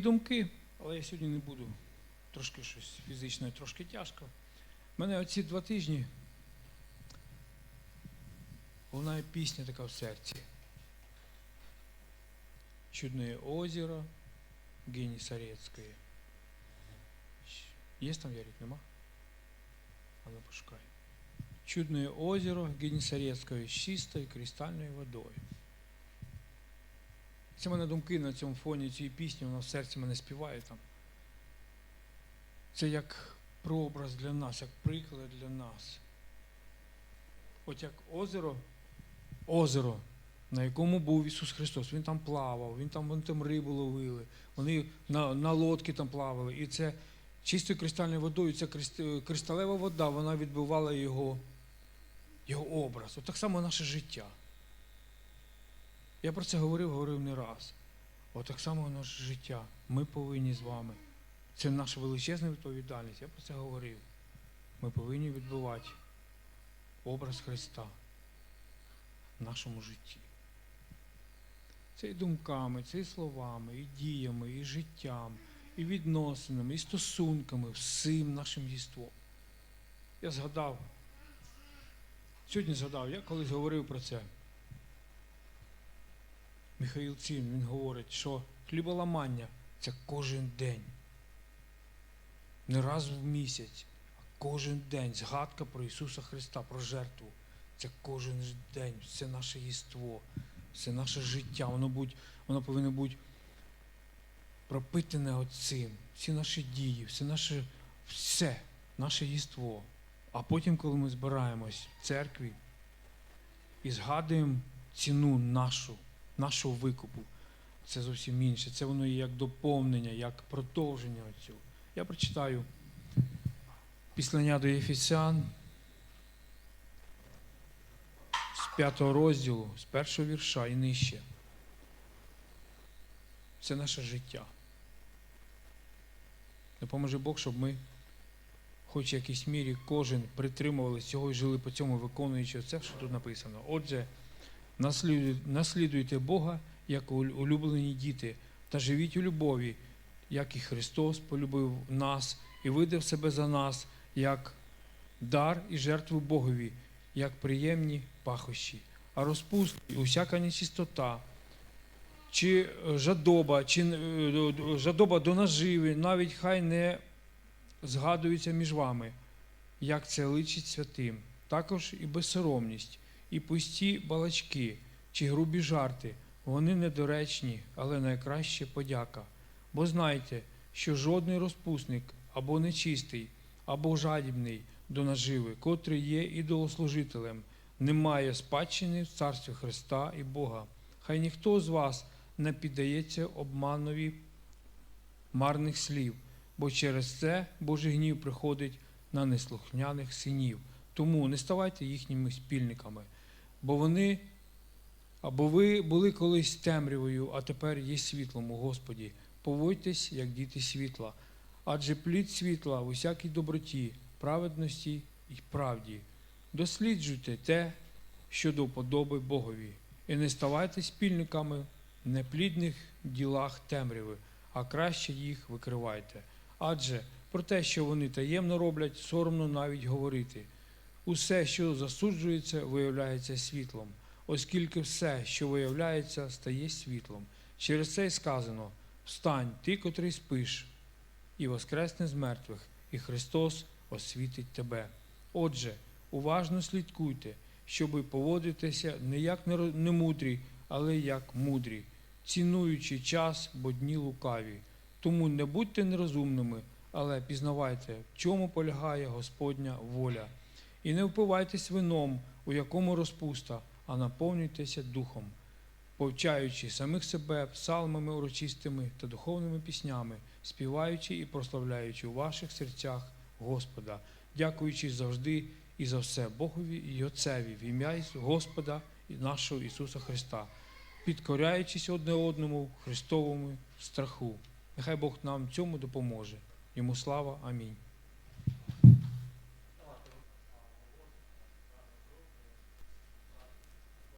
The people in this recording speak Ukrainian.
думки, але я сьогодні не буду. Трошки щось фізично, трошки тяжко. У мене оці два тижні лунає пісня така в серці. Чудное озеро Гені Сарецької. Є там Ярик, нема? А ну пошукай. Чудное озеро Генісарецької з чистою кристальною водою. Це в мене думки на цьому фоні цієї пісні, вона в серці мене співає там. Це як прообраз для нас, як приклад для нас. От як озеро, озеро, на якому був Ісус Христос. Він там плавав, він там, вони там рибу ловили, вони на, на лодки там плавали. І це чистою кристальною водою, ця кристалева вода, вона відбивала його, його образ. От так само наше життя. Я про це говорив, говорив не раз. От так само наше життя. Ми повинні з вами. Це наша величезна відповідальність. Я про це говорив. Ми повинні відбивати образ Христа в нашому житті. Це і думками, це і словами, і діями, і життям, і відносинами, і стосунками, всім нашим єством. Я згадав, сьогодні згадав, я колись говорив про це. Михаїл Цін, він говорить, що хліболамання це кожен день. Не раз в місяць, а кожен день. Згадка про Ісуса Христа, про жертву. Це кожен день, це наше єство, це наше життя. Воно, будь, воно повинно бути пропитане оцим. Всі наші дії, все наше, все, наше єство. А потім, коли ми збираємось в церкві і згадуємо ціну нашу, нашого викупу, це зовсім інше. Це воно є як доповнення, як продовження цього. Я прочитаю післання до Єфесян з п'ятого розділу, з першого вірша і нижче. Це наше життя. Допоможе Бог, щоб ми, хоч в якійсь мірі, кожен притримувалися цього і жили по цьому, виконуючи це, що тут написано. Отже, наслідуйте, Бога, як улюблені діти, та живіть у любові, як і Христос полюбив нас і видав себе за нас, як дар і жертву Богові, як приємні пахощі. А розпуст усяка нечистота, чи е, жадоба, чи е, жадоба до наживи, навіть хай не згадуються між вами, як це личить святим, також і безсоромність, і пусті балачки, чи грубі жарти, вони недоречні, але найкраще подяка. Бо знайте, що жодний розпусник або нечистий, або жадібний до наживи, котрий є ідолослужителем, не має спадщини в царстві Христа і Бога. Хай ніхто з вас не піддається обманові марних слів, бо через це Божий гнів приходить на неслухняних синів. Тому не ставайте їхніми спільниками, бо вони або ви були колись темрявою, а тепер є світлом у Господі. Поводьтесь, як діти світла, адже плід світла в усякій доброті, праведності і правді. Досліджуйте те, що до вподоби Богові, і не ставайте спільниками в неплідних ділах темряви, а краще їх викривайте. Адже про те, що вони таємно роблять, соромно навіть говорити. Усе, що засуджується, виявляється світлом, оскільки все, що виявляється, стає світлом. Через це й сказано: Встань, ти, котрий спиш, і воскресне з мертвих, і Христос освітить тебе. Отже, уважно слідкуйте, щоби поводитися не як немудрі, але як мудрі, цінуючи час, бо дні лукаві. Тому не будьте нерозумними, але пізнавайте, в чому полягає Господня воля. І не впивайтесь вином, у якому розпуста, а наповнюйтеся духом, повчаючи самих себе псалмами урочистими та духовними піснями, співаючи і прославляючи у ваших серцях Господа, дякуючи завжди і за все Богові і Отцеві в ім'я Господа і нашого Ісуса Христа, підкоряючись одне одному Христовому страху. Нехай Бог нам цьому допоможе. Йому слава. Амінь.